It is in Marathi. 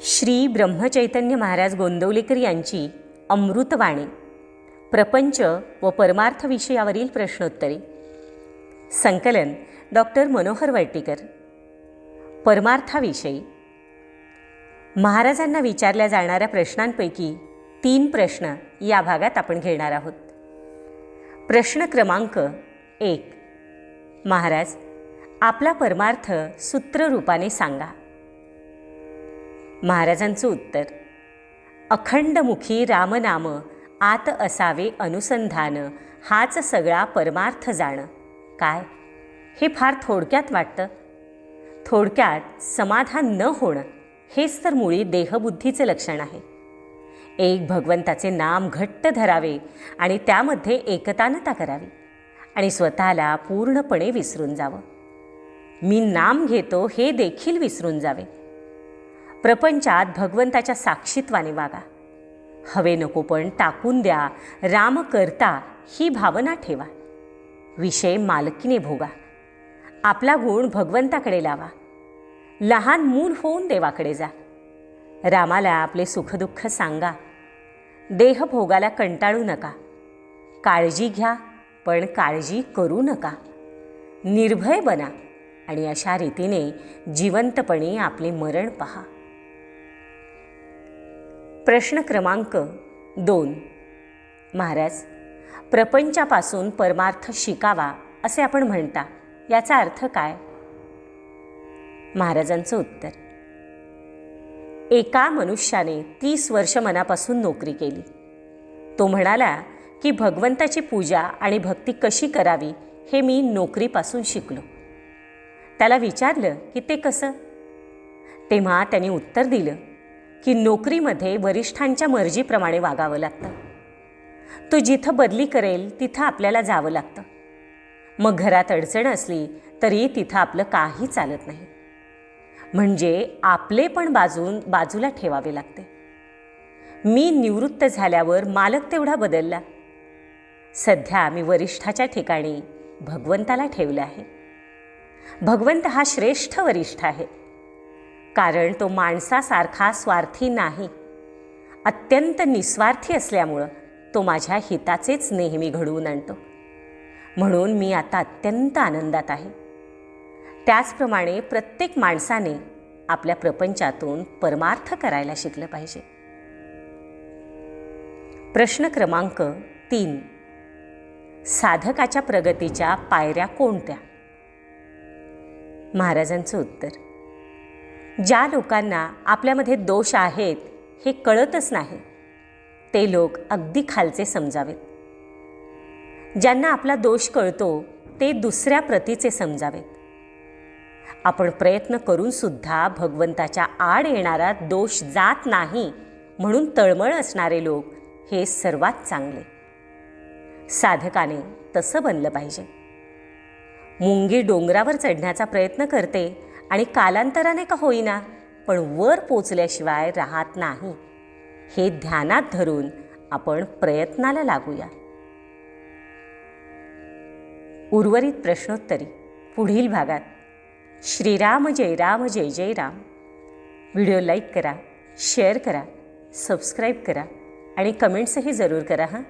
श्री ब्रह्मचैतन्य महाराज गोंदवलेकर यांची अमृतवाणी. प्रपंच व परमार्थ विषयावरील प्रश्नोत्तरे. संकलन डॉक्टर मनोहर वर्टीकर परमार्थाविषयी. महाराजांना विचारल्या जाणाऱ्या प्रश्नांपैकी तीन प्रश्न या भागात आपण घेणार आहोत. प्रश्न क्रमांक एक. महाराज आपला परमार्थ सूत्ररूपाने सांगा. महाराजांचं उत्तर. अखंडमुखी रामनाम आत असावे अनुसंधान हाच सगळा परमार्थ जाणं. काय? हे फार थोडक्यात वाटतं. थोडक्यात समाधान न होणं हेच तर मुळी देहबुद्धीचे लक्षण आहे. एक भगवंताचे नाम घट्ट धरावे आणि त्यामध्ये एकतानता करावी आणि स्वतःला पूर्णपणे विसरून जावं. मी नाम घेतो हे देखील विसरून जावे. प्रपंचात भगवंताच्या साक्षीत्वाने वागा. हवे नको पण टाकून द्या राम करता ही भावना ठेवा. विषय मालकीने भोगा. आपला गुण भगवंताकडे लावा. लहान मूल होऊन देवाकडे जा. रामाला आपले सुखदुःख सांगा. देहभोगाला कंटाळू नका. काळजी घ्या पण काळजी करू नका. निर्भय बना आणि अशा रीतीने जिवंतपणे आपले मरण पहा. प्रश्न क्रमांक दोन. महाराज प्रपंचापासून परमार्थ शिकावा असे आपण म्हणता याचा अर्थ काय? महाराजांचं उत्तर. एका मनुष्याने तीस वर्ष मनापासून नोकरी केली. तो म्हणाला की भगवंताची पूजा आणि भक्ती कशी करावी हे मी नोकरीपासून शिकलो. त्याला विचारलं की ते कसं? तेव्हा त्याने उत्तर दिलं की नोकरीमध्ये वरिष्ठांच्या मर्जीप्रमाणे वागावं लागतं. तो जिथं बदली करेल तिथं आपल्याला जावं लागतं. मग घरात अडचण असली तरी तिथं आपलं काही चालत नाही. म्हणजे आपले पण बाजून बाजूला ठेवावे लागते. मी निवृत्त झाल्यावर मालक तेवढा बदलला. सध्या मी वरिष्ठाच्या ठिकाणी भगवंताला ठेवलं आहे. भगवंत हा श्रेष्ठ वरिष्ठ आहे. कारण तो माणसासारखा स्वार्थी नाही. अत्यंत निस्वार्थी असल्यामुळं तो माझ्या हिताचेच नेहमी घडवून आणतो. म्हणून मी आता अत्यंत आनंदात आहे. त्याचप्रमाणे प्रत्येक माणसाने आपल्या प्रपंचातून परमार्थ करायला शिकलं पाहिजे. प्रश्न क्रमांक तीन. साधकाच्या प्रगतीच्या पायऱ्या कोणत्या? महाराजांचं उत्तर. ज्या लोकांना आपल्यामध्ये दोष आहेत हे कळतच नाही. ते लोक अगदी खालचे समजावेत. ज्यांना आपला दोष कळतो ते दुसऱ्या प्रतीचे समजावेत. आपण प्रयत्न करूनसुद्धा भगवंताच्या आड येणारा दोष जात नाही म्हणून तळमळ असणारे लोक हे सर्वात चांगले. साधकाने तसं बनलं पाहिजे. मुंगी डोंगरावर चढण्याचा प्रयत्न करते आणि कालांतराने का होईना पण वर पोचल्याशिवाय राहत नाही. हे ध्यानात धरून आपण प्रयत्नाला लागूया. उर्वरित प्रश्नोत्तरी. पुढील भागात. श्रीराम जय राम जय जय राम. व्हिडिओ लाईक करा शेअर करा सबस्क्राईब करा आणि कमेंट्सही जरूर करा हां.